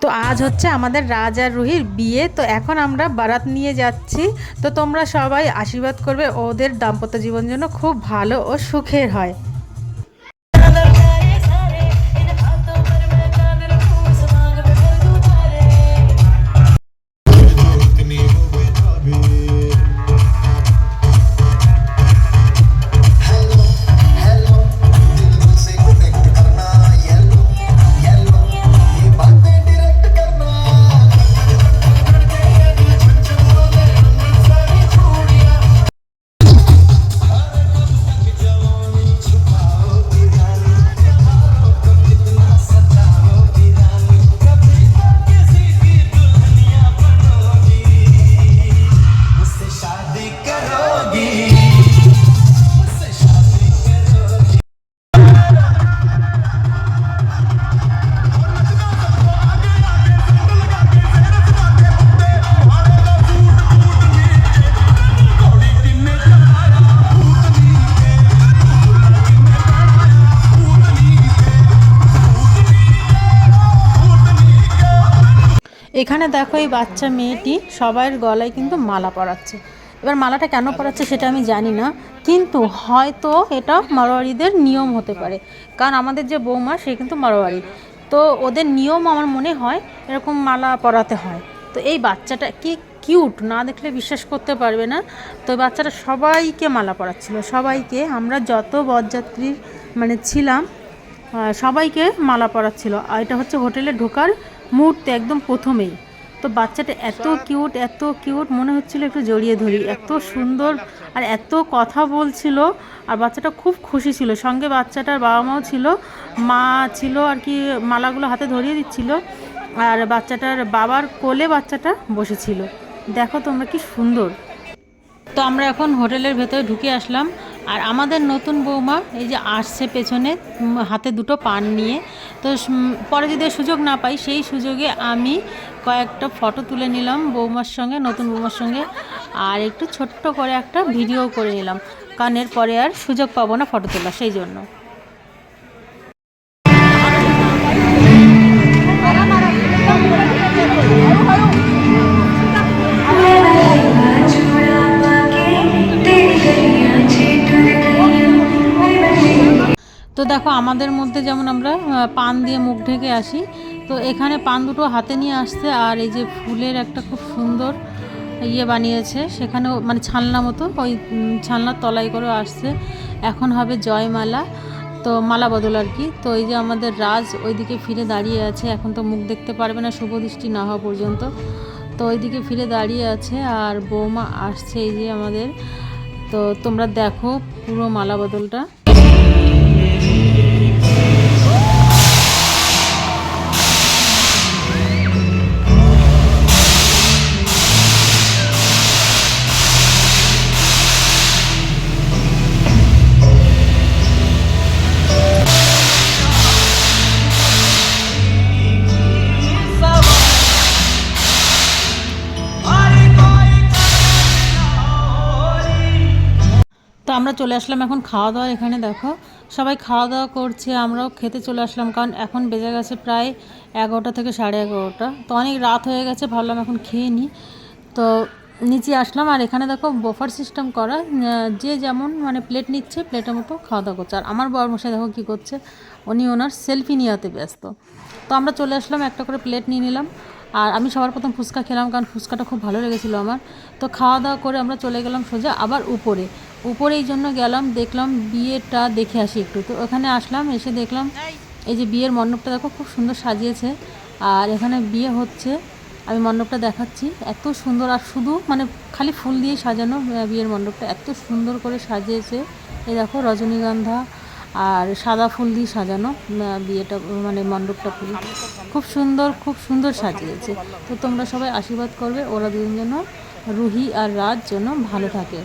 তো আজ হচ্ছে আমাদের রাজ আর রুহির বিয়ে, তো এখন আমরা বারাত নিয়ে যাচ্ছি। তো তোমরা সবাই আশীর্বাদ করবে, ওদের দাম্পত্য জীবন যেন খুব ভালো ও সুখের হয়। এখানে দেখো এই বাচ্চা মেয়েটি সবার গলায় কিন্তু মালা পরাচ্ছে। এবার মালাটা কেন পরাচ্ছে সেটা আমি জানি না, কিন্তু হয়তো এটা মারোয়ারিদের নিয়ম হতে পারে। কারণ আমাদের যে বৌমা, সে কিন্তু মারোয়ারি। তো ওদের নিয়ম আমার মনে হয় এরকম মালা পরাতে হয়। তো এই বাচ্চাটা কি কিউট, না দেখলে বিশ্বাস করতে পারবে না। তো বাচ্চাটা সবাইকে মালা পরাচ্ছিল, সবাইকে। আমরা যত বরযাত্রী মানে ছিলাম সবাইকে মালা পরাচ্ছিল। আর এটা হচ্ছে হোটেলে ঢোকার মুহূর্তে একদম প্রথমেই। তো বাচ্চাটা এত কিউট এত কিউট মনে হচ্ছিল একটু জড়িয়ে ধরি। এত সুন্দর আর এত কথা বলছিল আর বাচ্চাটা খুব খুশি ছিল। সঙ্গে বাচ্চাটার বাবা মাও ছিল, মা ছিল আর কি, মালাগুলো হাতে ধরিয়ে দিচ্ছিল। আর বাচ্চাটার বাবার কোলে বাচ্চাটা বসেছিল। দেখো তোমরা কি সুন্দর। তো আমরা এখন হোটেলের ভেতরে ঢুকে আসলাম। আর আমাদের নতুন বৌমা, এই যে আসছে পেছনে হাতে দুটো পান নিয়ে। তো পরে যদি সুযোগ না পাই, সেই সুযোগে আমি কয়েকটা ফটো তুলে নিলাম বৌমার সঙ্গে, নতুন বৌমার সঙ্গে, আর একটু ছোট্ট করে একটা ভিডিও করে নিলাম। কানের পরে আর সুযোগ পাবো না ফটো তোলা সেই জন্য। তো দেখো আমাদের মধ্যে যেমন আমরা পান দিয়ে মুখ ঢেকে আসি, তো এখানে পান দুটো হাতে নিয়ে আসছে আর এই যে ফুলের একটা খুব সুন্দর ইয়ে বানিয়েছে, সেখানেও মানে ছালনা মতো, ওই ছালনার তলাই করে আসছে। এখন হবে জয়মালা, তো মালা বদল আর কি। তো এই যে আমাদের রাজ ওইদিকে ফিরে দাঁড়িয়ে আছে, এখন তো মুখ দেখতে পারবে না, শুভ দৃষ্টি না হওয়া পর্যন্ত। তো ওইদিকে ফিরে দাঁড়িয়ে আছে আর বৌমা আসছে এই যে আমাদের। তো তোমরা দেখো পুরো মালা বদলটা। আমরা চলে আসলাম এখন খাওয়া দাওয়া এখানে, দেখো। সবাই খাওয়া দাওয়া করছে, আমরাও খেতে চলে আসলাম, কারণ এখন বেজে গেছে প্রায় এগারোটা থেকে সাড়ে এগারোটা। তো অনেক রাত হয়ে গেছে, ভাবলাম এখন খেয়ে নিই তো নিচে আসলাম, আর এখানে দেখো বফার সিস্টেম করা যে যেমন মানে প্লেট নিচ্ছে প্লেটের মতো খাওয়া দাওয়া করছে। আর আমার বর মশাই দেখো কী করছে, উনি ওনার সেলফি নেওয়াতে ব্যস্ত। তো আমরা চলে আসলাম, একটা করে প্লেট নিয়ে নিলাম। আর আমি সবার প্রথম ফুচকা খেলাম, কারণ ফুচকাটা খুব ভালো লেগেছিলো আমার। তো খাওয়া দাওয়া করে আমরা চলে গেলাম সোজা আবার উপরে। উপরে এই জন্য গেলাম দেখলাম বিয়েটা দেখে আসি একটু। তো ওখানে আসলাম এসে দেখলাম এই। যে বিয়ের মণ্ডপটা দেখো খুব সুন্দর সাজিয়েছে। আর এখানে বিয়ে হচ্ছে আমি মণ্ডপটা দেখাচ্ছি। এত সুন্দর আর শুধু মানে খালি ফুল দিয়ে সাজানো বিয়ের মণ্ডপটা। এত সুন্দর করে সাজিয়েছে। এই দেখো রজনীগন্ধা আর সাদা ফুল দিয়ে সাজানো বিয়েটা মানে মণ্ডপটা পুরো। খুব সুন্দর খুব সুন্দর সাজিয়েছে। তো তোমরা সবাই আশীর্বাদ করবে ওরা দুজন যেন রুহি আর রাজ যেন ভালো থাকে।